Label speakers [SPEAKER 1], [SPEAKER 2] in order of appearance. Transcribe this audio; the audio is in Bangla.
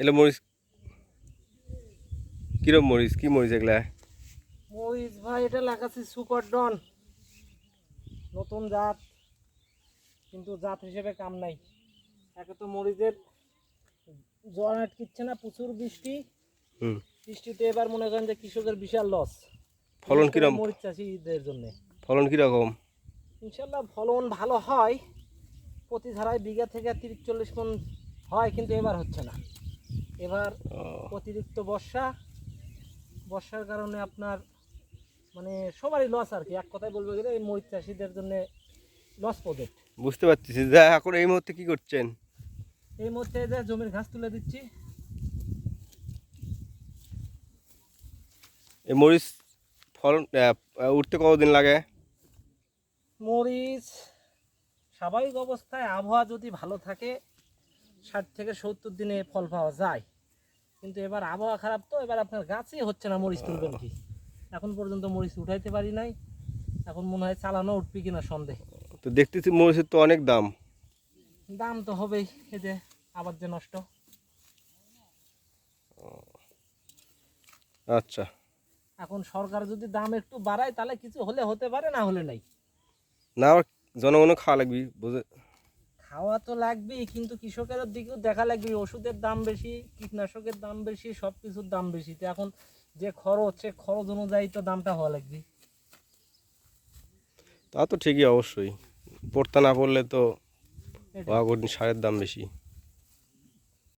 [SPEAKER 1] এগুলো মরিচ কিরম মরিচ কি মরিচ এগুলা?
[SPEAKER 2] মরিচ ভাই এটা লাগাচ্ছি সুপার ডন। নতুন জাত। কিন্তু জাত হিসেবে কাম নাই। একে তো মরিচের জ্বর আটকিচ্ছে না প্রচুর বৃষ্টি। বৃষ্টিতে এবার মনে করেন যে কৃষকের বিশাল লস
[SPEAKER 1] ফলন কিরম?
[SPEAKER 2] মরিচ চাষিদের জন্য।
[SPEAKER 1] ফলন কীরকম?
[SPEAKER 2] ইনশাল্লাহ ফলন ভালো হয়। প্রতি ধারায় বিঘা থেকে তিরিশ চল্লিশ মন হয় কিন্তু এবার হচ্ছে না। এবার অতিরিক্ত বর্ষা বর্ষার কারণে আপনার মানে সবারই লস আর কি। এক কথায় বলব গেলে এই মরিচ চাষিদের জন্য লস প্রজেক্ট
[SPEAKER 1] বুঝতে পারছি যা এখন এই মুহূর্তে কি করছেন?
[SPEAKER 2] এই মুহূর্তে যে জমির ঘাস তুলে দিচ্ছি।
[SPEAKER 1] এই মরিচ ফলন উঠতে কতদিন লাগে?
[SPEAKER 2] মরিচ স্বাভাবিক অবস্থায় আবহাওয়া যদি ভালো থাকে ষাট থেকে সত্তর দিনে ফল পাওয়া যায়। কিন্তু এবার আবহাওয়া খারাপ তো এবার আপনার গাছই হচ্ছে না মরিচ তুলবেন কি এখন পর্যন্ত মরিচ উঠাইতে পারি নাই। এখন মনে হয় চালানো উঠবে কিনা সন্দেহ।
[SPEAKER 1] তো দেখতেছি মরিচের তো অনেক দাম।
[SPEAKER 2] দাম তো হবেই এই যে আবার যে নষ্ট।
[SPEAKER 1] আচ্ছা।
[SPEAKER 2] এখন সরকার যদি দাম একটু বাড়ায় তাহলে কিছু হলে হতে পারে না হলে নাই।
[SPEAKER 1] না আবার জনগণও খাওয়া লাগবে বুঝে
[SPEAKER 2] খাওয়া তো লাগবেই কিন্তু কৃষকের দিকেও দেখা লাগবে ওষুধের দাম বেশি কীটনাশকের দাম বেশি সব কিছুর দাম বেশি। তো এখন যে খরচ সে খরচ অনুযায়ী তো দামটা হওয়া লাগবে।
[SPEAKER 1] তা তো ঠিকই অবশ্যই। পড়তে না পড়লে তো সারের দাম বেশি।